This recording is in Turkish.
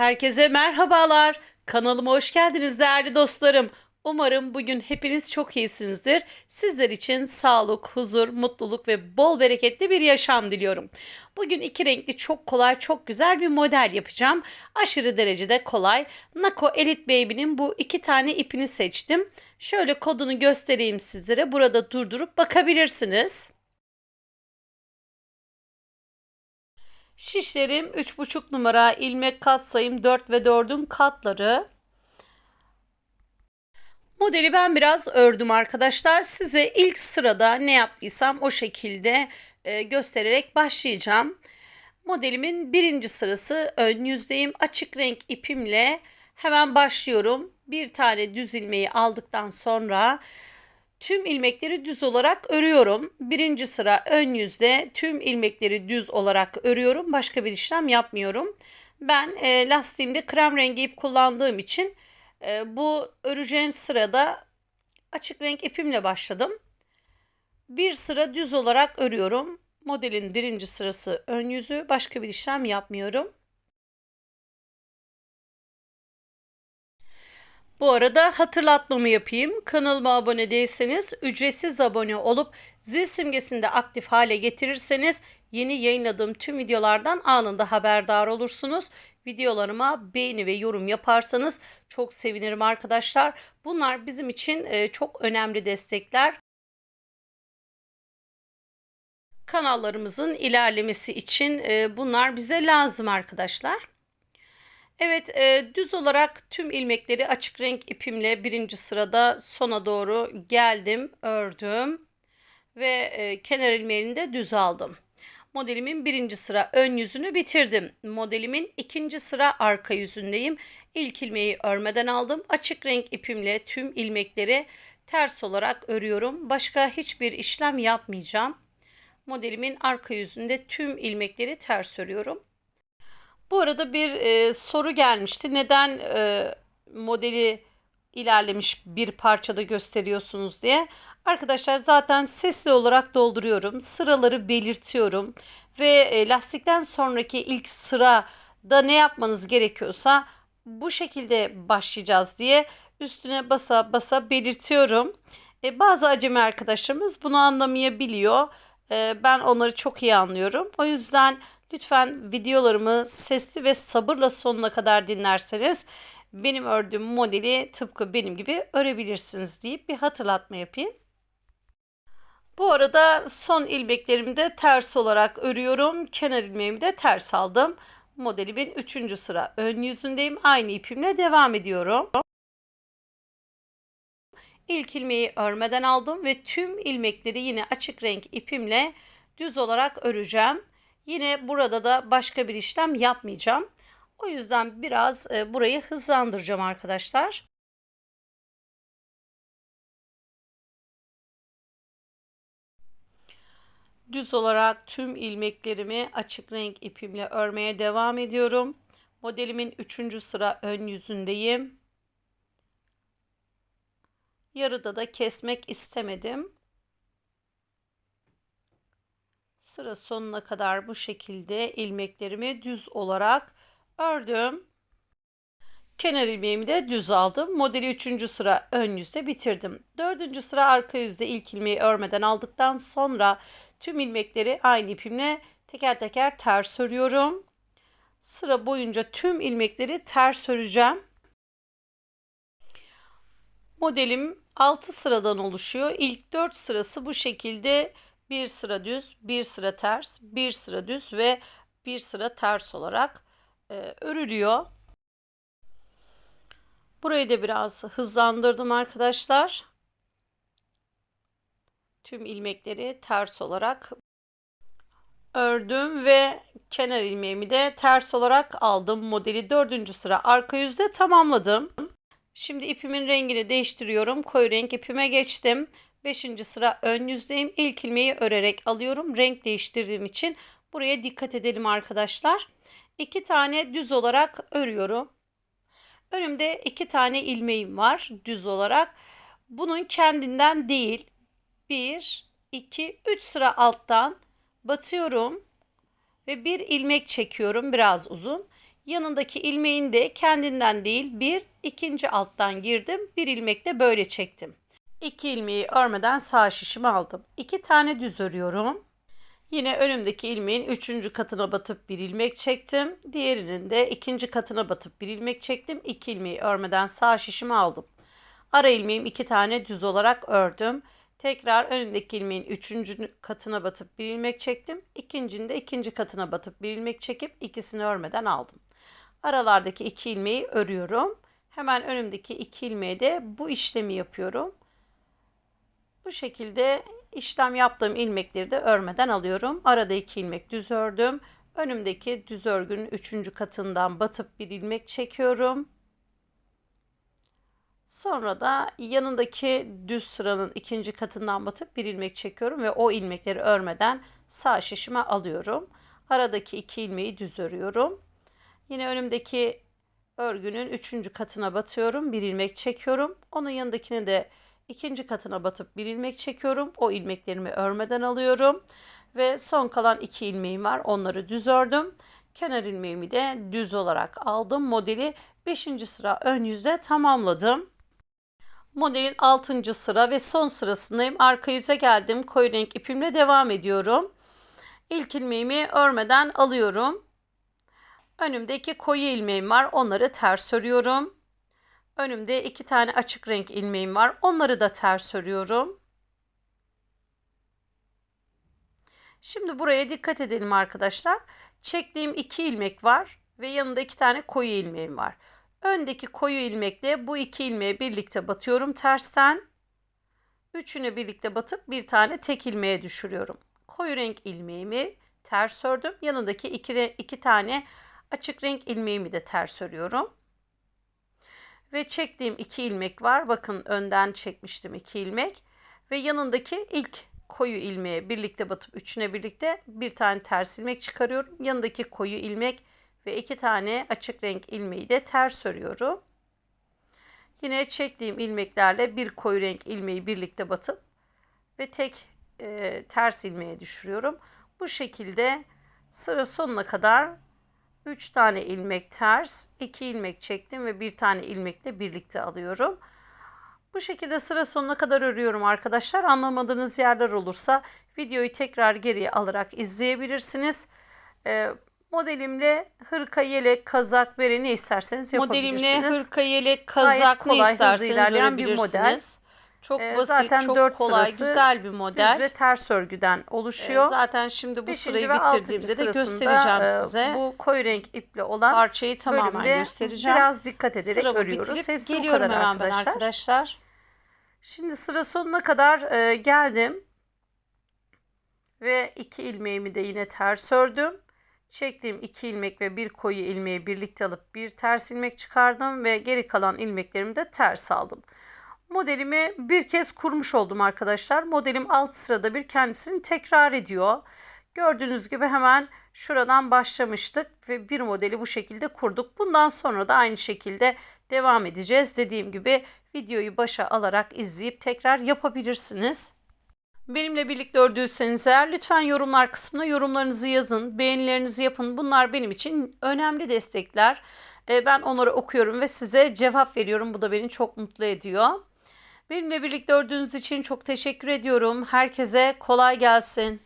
Herkese merhabalar. Kanalıma hoş geldiniz değerli dostlarım. Umarım bugün hepiniz çok iyisinizdir. Sizler için sağlık, huzur, mutluluk ve bol bereketli bir yaşam diliyorum. Bugün iki renkli çok kolay, çok güzel bir model yapacağım. Aşırı derecede kolay. Nako Elite Baby'nin bu iki tane ipini seçtim. Şöyle kodunu göstereyim sizlere. Burada durdurup bakabilirsiniz. Şişlerim 3,5 numara ilmek kat sayım 4 ve 4'ün katları. Modeli ben biraz ördüm arkadaşlar. Size ilk sırada ne yaptıysam o şekilde e, göstererek başlayacağım. Modelimin birinci sırası ön yüzdeyim. Açık renk ipimle hemen başlıyorum. Bir tane düz ilmeği aldıktan sonra tüm ilmekleri düz olarak örüyorum. Birinci sıra ön yüzde tüm ilmekleri düz olarak örüyorum. Başka bir işlem yapmıyorum. Ben e, lastiğimde krem rengi ip kullandığım için e, bu öreceğim sırada açık renk ipimle başladım. Bir sıra düz olarak örüyorum. Modelin birinci sırası ön yüzü. Başka bir işlem yapmıyorum. Bu arada hatırlatmamı yapayım. Kanalıma abone değilseniz ücretsiz abone olup zil simgesini de aktif hale getirirseniz yeni yayınladığım tüm videolardan anında haberdar olursunuz. Videolarıma beğeni ve yorum yaparsanız çok sevinirim arkadaşlar. Bunlar bizim için e, çok önemli destekler. Kanallarımızın ilerlemesi için e, bunlar bize lazım arkadaşlar. Evet e, düz olarak tüm ilmekleri açık renk ipimle birinci sırada sona doğru geldim ördüm ve e, kenar ilmeğini de düz aldım. Modelimin birinci sıra ön yüzünü bitirdim. Modelimin ikinci sıra arka yüzündeyim. İlk ilmeği örmeden aldım. Açık renk ipimle tüm ilmekleri ters olarak örüyorum. Başka hiçbir işlem yapmayacağım. Modelimin arka yüzünde tüm ilmekleri ters örüyorum. Bu arada bir e, soru gelmişti. Neden e, modeli ilerlemiş bir parçada gösteriyorsunuz diye. Arkadaşlar zaten sesli olarak dolduruyorum. Sıraları belirtiyorum. Ve e, lastikten sonraki ilk sırada ne yapmanız gerekiyorsa bu şekilde başlayacağız diye üstüne basa basa belirtiyorum. E, bazı acemi arkadaşlarımız bunu anlamayabiliyor. E, ben onları çok iyi anlıyorum. O yüzden lütfen videolarımı sesli ve sabırla sonuna kadar dinlerseniz benim ördüğüm modeli tıpkı benim gibi örebilirsiniz deyip bir hatırlatma yapayım. Bu arada son ilmeklerimi de ters olarak örüyorum. Kenar ilmeğimi de ters aldım. Modelimin 3. sıra ön yüzündeyim. Aynı ipimle devam ediyorum. İlk ilmeği örmeden aldım ve tüm ilmekleri yine açık renk ipimle düz olarak öreceğim. Yine burada da başka bir işlem yapmayacağım. O yüzden biraz e, burayı hızlandıracağım arkadaşlar. Düz olarak tüm ilmeklerimi açık renk ipimle örmeye devam ediyorum. Modelimin 3. sıra ön yüzündeyim. Yarıda da kesmek istemedim. Sıra sonuna kadar bu şekilde ilmeklerimi düz olarak ördüm. Kenar ilmeğimi de düz aldım. Modeli 3. sıra ön yüzde bitirdim. 4. sıra arka yüzde ilk ilmeği örmeden aldıktan sonra tüm ilmekleri aynı ipimle teker teker ters örüyorum. Sıra boyunca tüm ilmekleri ters öreceğim. Modelim 6 sıradan oluşuyor. İlk 4 sırası bu şekilde bir sıra düz, bir sıra ters, bir sıra düz ve bir sıra ters olarak e, örülüyor. Burayı da biraz hızlandırdım arkadaşlar. Tüm ilmekleri ters olarak ördüm ve kenar ilmeğimi de ters olarak aldım. Modeli dördüncü sıra arka yüzde tamamladım. Şimdi ipimin rengini değiştiriyorum. Koyu renk ipime geçtim. Beşinci sıra ön yüzdeyim. İlk ilmeği örerek alıyorum. Renk değiştirdiğim için buraya dikkat edelim arkadaşlar. İki tane düz olarak örüyorum. Önümde iki tane ilmeğim var düz olarak. Bunun kendinden değil. Bir, iki, üç sıra alttan batıyorum ve bir ilmek çekiyorum biraz uzun. Yanındaki ilmeğin de kendinden değil bir ikinci alttan girdim. Bir ilmekle böyle çektim. İki ilmeği örmeden sağ şişimi aldım. İki tane düz örüyorum. Yine önümdeki ilmeğin üçüncü katına batıp bir ilmek çektim. Diğerinin de ikinci katına batıp bir ilmek çektim. İki ilmeği örmeden sağ şişimi aldım. Ara ilmeğim iki tane düz olarak ördüm. Tekrar önündeki ilmeğin üçüncü katına batıp bir ilmek çektim. İkincinin de ikinci katına batıp bir ilmek çekip ikisini örmeden aldım. Aralardaki iki ilmeği örüyorum. Hemen önümdeki iki ilmeğe de bu işlemi yapıyorum. Bu şekilde işlem yaptığım ilmekleri de örmeden alıyorum. Arada iki ilmek düz ördüm. Önümdeki düz örgünün üçüncü katından batıp bir ilmek çekiyorum. Sonra da yanındaki düz sıranın ikinci katından batıp bir ilmek çekiyorum ve o ilmekleri örmeden sağ şişime alıyorum. Aradaki iki ilmeği düz örüyorum. Yine önümdeki örgünün üçüncü katına batıyorum. Bir ilmek çekiyorum. Onun yanındakini de ikinci katına batıp bir ilmek çekiyorum. O ilmeklerimi örmeden alıyorum. Ve son kalan iki ilmeğim var. Onları düz ördüm. Kenar ilmeğimi de düz olarak aldım. Modeli 5. sıra ön yüzde tamamladım. Modelin 6. sıra ve son sırasındayım. Arka yüze geldim. Koyu renk ipimle devam ediyorum. İlk ilmeğimi örmeden alıyorum. Önümde iki koyu ilmeğim var. Onları ters örüyorum. Önümde iki tane açık renk ilmeğim var. Onları da ters örüyorum. Şimdi buraya dikkat edelim arkadaşlar. Çektiğim iki ilmek var ve yanında iki tane koyu ilmeğim var. Öndeki koyu ilmekle bu iki ilmeği birlikte batıyorum tersten. Üçünü birlikte batıp bir tane tek ilmeğe düşürüyorum. Koyu renk ilmeğimi ters ördüm. Yanındaki iki, iki tane açık renk ilmeğimi de ters örüyorum. Ve çektiğim iki ilmek var. Bakın önden çekmiştim iki ilmek. Ve yanındaki ilk koyu ilmeğe birlikte batıp üçüne birlikte bir tane ters ilmek çıkarıyorum. Yanındaki koyu ilmek ve iki tane açık renk ilmeği de ters örüyorum. Yine çektiğim ilmeklerle bir koyu renk ilmeği birlikte batıp ve tek e, ters ilmeğe düşürüyorum. Bu şekilde sıra sonuna kadar 3 tane ilmek ters, 2 ilmek çektim ve bir tane ilmekle birlikte alıyorum. Bu şekilde sıra sonuna kadar örüyorum arkadaşlar. Anlamadığınız yerler olursa videoyu tekrar geriye alarak izleyebilirsiniz. Ee, modelimle hırka, yelek, kazak, bere ne isterseniz yapabilirsiniz. Modelimle hırka, yelek, Gayet kazak kolay, ne hızlı isterseniz ilerleyen bir örebilirsiniz. Çok Ee, basit, zaten çok dört kolay, sırası güzel bir model. Düz ve ters örgüden oluşuyor. Ee, zaten şimdi bu Beşinci sırayı bitirdiğimde de göstereceğim e, size. Bu koyu renk iple olan parçayı tamamen göstereceğim. biraz dikkat ederek Sıramı örüyoruz. bitirip Hepsi bu kadar hemen ben arkadaşlar. arkadaşlar. Şimdi sıra sonuna kadar e, geldim. Ve iki ilmeğimi de yine ters ördüm. Çektiğim iki ilmek ve bir koyu ilmeği birlikte alıp bir ters ilmek çıkardım ve geri kalan ilmeklerimi de ters aldım. Modelimi bir kez kurmuş oldum arkadaşlar. Modelim alt sırada bir kendisini tekrar ediyor. Gördüğünüz gibi hemen şuradan başlamıştık ve bir modeli bu şekilde kurduk. Bundan sonra da aynı şekilde devam edeceğiz. Dediğim gibi videoyu başa alarak izleyip tekrar yapabilirsiniz. Benimle birlikte ördüyseniz eğer lütfen yorumlar kısmına yorumlarınızı yazın, beğenilerinizi yapın. Bunlar benim için önemli destekler. Ee, Ben onları okuyorum ve size cevap veriyorum. Bu da beni çok mutlu ediyor. Benimle birlikte ördüğünüz için çok teşekkür ediyorum. Herkese kolay gelsin.